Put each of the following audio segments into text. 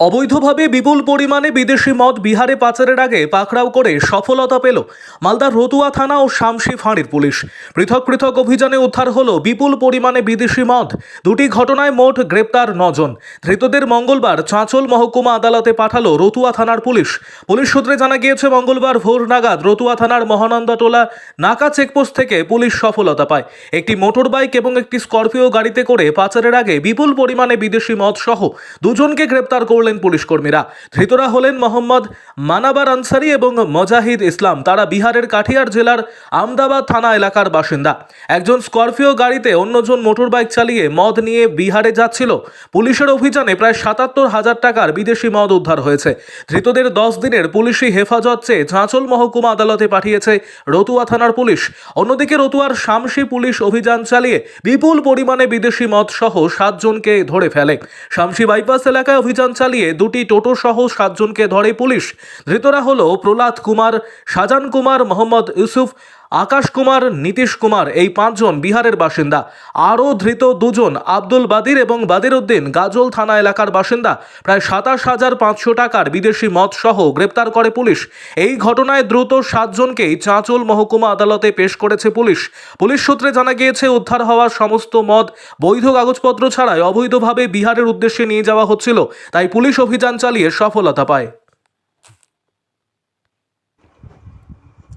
অবৈধভাবে বিপুল পরিমাণে বিদেশি মদ বিহারে পাচারের আগে পাকড়াও করে সফলতা পেল মালদার রতুয়া থানা ও শামসি ফাঁড়ির পুলিশ। পৃথক পৃথক অভিযানে উদ্ধার হলো বিপুল পরিমাণে বিদেশি মদ। দুটি ঘটনায় মোট গ্রেপ্তার নজন। ধৃতদের মঙ্গলবার চাঁচল মহকুমা আদালতে পাঠালো রতুয়া থানার পুলিশ। পুলিশ সূত্রে জানা গিয়েছে, মঙ্গলবার ভোর নাগাদ রতুয়া থানার মহানন্দাটোলা নাকা চেকপোস্ট থেকে পুলিশ সফলতা পায়। একটি মোটর বাইক এবং একটি স্করপিও গাড়িতে করে পাচারের আগে বিপুল পরিমাণে বিদেশি মদ সহ দুজনকে গ্রেপ্তার করলেন পুলিশ কর্মীরা ধৃতরা হলেন মোহাম্মদ মানাবার আনসারি এবং মজাহিদ ইসলাম। তারা বিহারের কাঠিয়ার জেলার আমদাবাদ থানা এলাকার বাসিন্দা। একজন স্করপিও গাড়িতে অন্যজন মোটর বাইক চালিয়ে মদ নিয়ে বিহারে যাচ্ছিল। পুলিশের অভিযানে প্রায় সাতাত্তর হাজার টাকার বিদেশি মদ উদ্ধার হয়েছে। ধৃতদের দশ দিনের পুলিশি হেফাজত চেয়ে ঝাঁচল মহকুমা আদালতে পাঠিয়েছে রতুয়া থানার পুলিশ। অন্যদিকে রতুয়ার শামসি পুলিশ অভিযান চালিয়ে বিপুল পরিমাণে বিদেশি মদ সহ সাতজনকে ধরে ফেলে। শামসি বাইপাস এলাকায় অভিযান চালিয়ে দুটি টোটো সহ সাতজনকে ধরে পুলিশ। ধৃতরা হল প্রহ্লাদ কুমার সাজান কুমার মোহাম্মদ ইউসুফ আকাশ কুমার নীতিশ কুমার এই পাঁচজন বিহারের বাসিন্দা। আরও ধৃত দুজন আব্দুল বাদির এবং বাদির উদ্দিন গাজল থানা এলাকার বাসিন্দা। প্রায় সাতাশ হাজার পাঁচশো টাকার বিদেশি মদ সহ গ্রেপ্তার করে পুলিশ। এই ঘটনায় দ্রুত সাতজনকেই চাঁচল মহকুমা আদালতে পেশ করেছে পুলিশ। পুলিশ সূত্রে জানা গিয়েছে, উদ্ধার হওয়া সমস্ত মদ, বৈধ কাগজপত্র ছাড়াই অবৈধভাবে বিহারের উদ্দেশ্যে নিয়ে যাওয়া হচ্ছিল। তাই পুলিশ অভিযান চালিয়ে সফলতা পায়।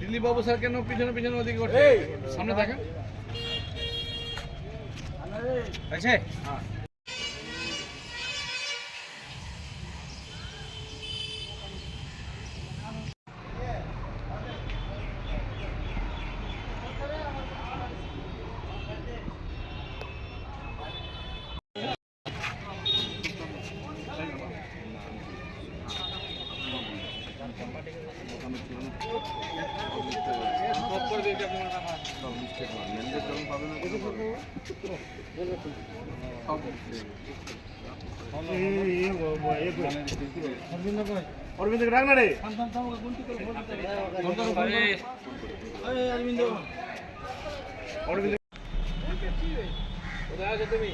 দিলীপ বাবু স্যার কেন পিছনে পিছনে ওদিকে করছে? সামনে দেখেন আছে অরবিন্দ রাখ না রে অরবিন্দ কোথায় আছো তুমি?